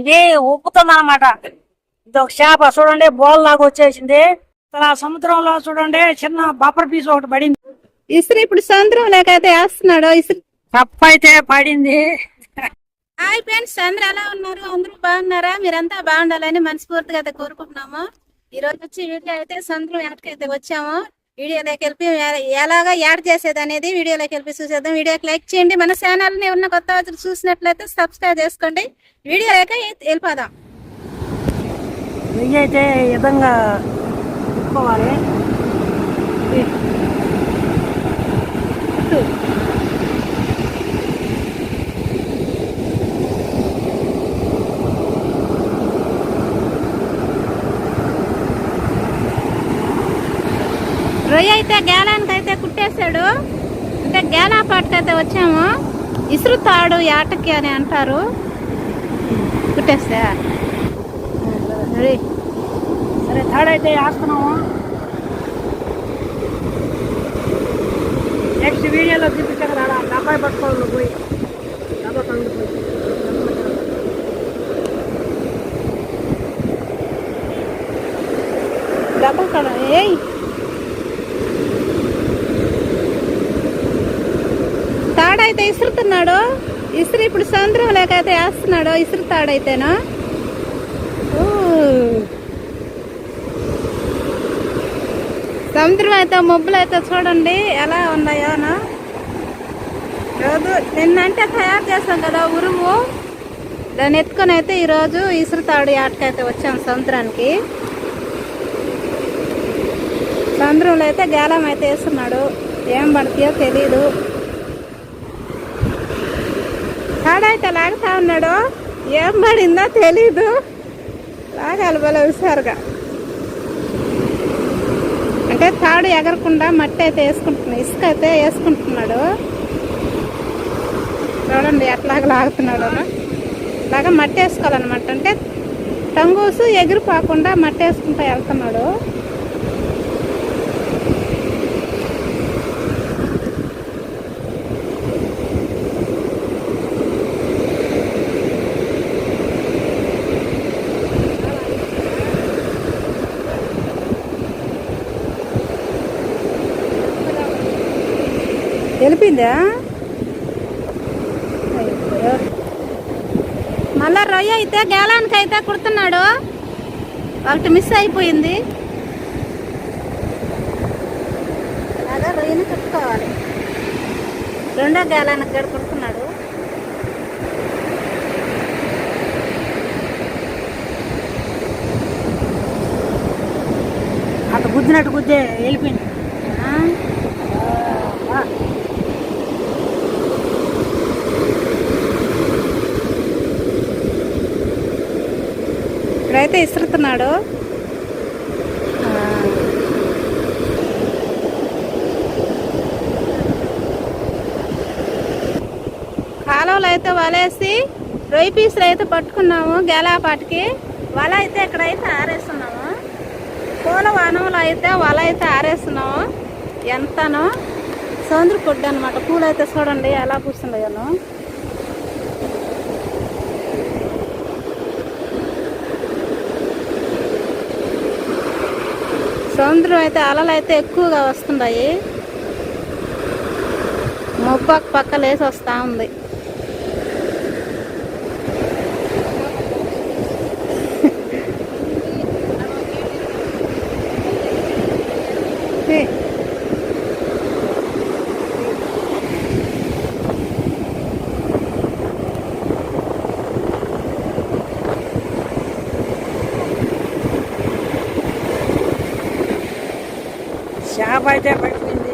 ఇది ఉప్పుతుంది అనమాట ఇది ఒక చేప చూడండి బోల్ లాగా వచ్చేసింది. అసలు ఆ సముద్రంలో చూడండి చిన్న బఫర్ పీస్ ఒకటి పడింది. ఇసురు ఇప్పుడు సముద్రం లేకైతే వేస్తున్నాడు ఇసురు. తప్ప అయితే పడింది. హాయ్ ఫ్రెండ్స్ అందరూ ఎలా ఉన్నారు? అందరూ బాగున్నారా? మీరంతా బాగుండాలని మనస్ఫూర్తిగా అయితే కోరుకుంటున్నాము. ఈ రోజు వచ్చి వీడియో అయితే సముద్రం యాటకైతే వచ్చాము. వీడియోలోకి వెళ్ళి ఎ- ఎలాగా యాడ్ చేసేది అనేది వీడియోలోకి వెళ్ళి చూసేద్దాం. వీడియోకి లైక్ చేయండి. మన ఛానల్ని ఉన్న కొత్త చూసినట్లయితే సబ్స్క్రైబ్ చేసుకోండి. వీడియోలోకి వెళ్ళిపోదాం. నెయ్యి అయితే ఈ విధంగా పెట్టుకోవాలి రొయ్య అయితే గేలానికి అయితే కుట్టేశాడు. ఇంకా గేలా పాటకైతే వచ్చాము. ఇసురు తాడు యాటకి అని అంటారు. కుట్టేస్తా. సరే తాడైతే వేస్తున్నాము. నెక్స్ట్ వీడియోలో చూపించాను రాడా? డబ్బాయి పట్టుకోవాలి పోయి. ఇసురుతున్నాడు ఇసురు ఇప్పుడు సముద్రం లేకైతే వేస్తున్నాడు? ఇసురు తాడైతేనా? సముద్రం అయితే మబ్బులు అయితే చూడండి ఎలా ఉన్నాయోనా? రోజు నిన్నంటే తయారు చేస్తాం కదా ఉరుము. దాన్ని ఎత్తుకొని అయితే ఈరోజు ఇసురుతాడు ఆటకైతే వచ్చాం సముద్రానికి సముద్రంలో అయితే గాలం అయితే వేస్తున్నాడు. ఏం పడతాయో తెలీదు. కాడైతే లాగుతా ఉన్నాడు? ఏం పడిందో తెలీదు. లాగాలి బల హుషారుగా. అంటే తాడు ఎగరకుండా మట్టి అయితే వేసుకుంటున్నాడు ఇసుక అయితే వేసుకుంటున్నాడు. చూడండి ఎట్లాగ లాగుతున్నాడు. ఇలాగా మట్టి వేసుకోవాలన్నమాట. అంటే టంగూసు ఎగిరిపోకుండా మట్టి వేసుకుంటూ వెళ్తున్నాడు. తెలిపిందా మళ్ళా రొయ్య అయితే గేలానికి అయితే కుడుతున్నాడు. ఒకటి మిస్ అయిపోయింది. అలాగా రొయ్యని కట్టుకోవాలి. రెండో గేలానికి కూడా కుడుతున్నాడు. అటు గుద్దినట్టు గుద్దే వెళ్ళిపోయింది ఆ, ఆ, అయితే ఇసురుతున్నాడు కాలువలు అయితే వలేసి రొయ్యి పీసులు అయితే పట్టుకున్నాము గేలాపాటికి. వల అయితే ఇక్కడైతే ఆరేస్తున్నాము పూల వనంలో అయితే వల అయితే ఆరేస్తున్నాము ఎంతనో సముద్ర కొడ్డు అనమాట పూలు అయితే చూడండి ఎలా కూర్చున్నాయను సముద్రం అయితే అలలు అయితే ఎక్కువగా వస్తున్నాయి మొబ్బకు పక్క లేసి వస్తూ ఉంది. చేప అయితే పట్టింది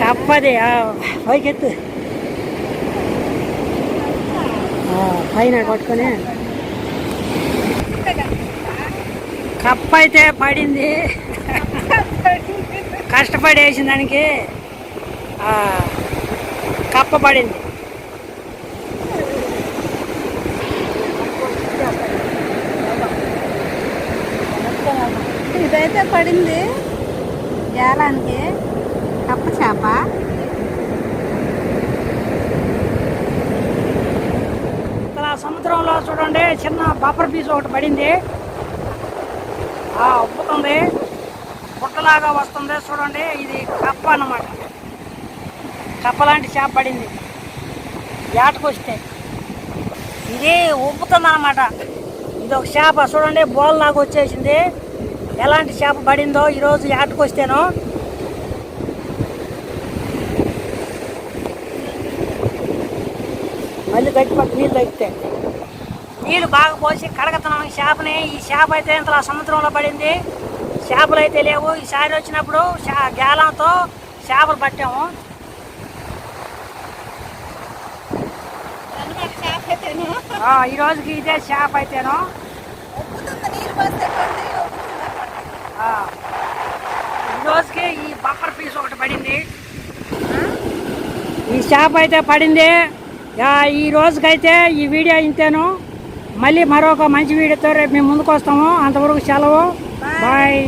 కప్పది పైకెత్తు. పైన పట్టుకొని. కప్ప అయితే పడింది. కష్టపడి వేసిన దానికి కప్ప పడింది. ఇదైతే పడింది జాలానికి కప్ప చేప? ఇక్కడ సముద్రంలో చూడండి చిన్న బఫర్ పీస్ ఒకటి పడింది. ఆ ఉప్పుతుంది పుట్టలాగా వస్తుంది చూడండి. ఇది కప్ప అన్నమాట. కప్ప లాంటి చేప పడింది. ఏటకొస్తే. ఇది ఉప్పుతుంది అనమాట ఇది ఒక చేప చూడండి బోల్ లాగా వచ్చేసింది. ఎలాంటి చేప పడిందో ఈరోజు ఏటకొస్తేనో మళ్ళీ తగ్గిపోతే నీళ్ళు తగ్గితే. నీళ్ళు బాగా పోసి కడగతున్నాం ఈ చేపని. ఈ చేప అయితే ఇంతలో సముద్రంలో పడింది. చేపలు అయితే లేవు. ఈసారి వచ్చినప్పుడు గేలంతో చేపలు పట్టాము. ఈ రోజుకి ఇదే చేప అయితేను ఉప్పుతుంది నీళ్ళు పోస్తే కొద్ది ఉప్పుతుందా పడదు. ఆ, ఈ రోజుకి ఈ బఫర్ పీస్ ఒకటి పడింది. ఈ చేప అయితే పడింది. ఈ రోజుకైతే ఈ వీడియో ఇంతేను. మళ్ళీ మరొక మంచి వీడియోతో రేపు మేము ముందుకు వస్తాము. అంతవరకు సెలవు. బాయ్.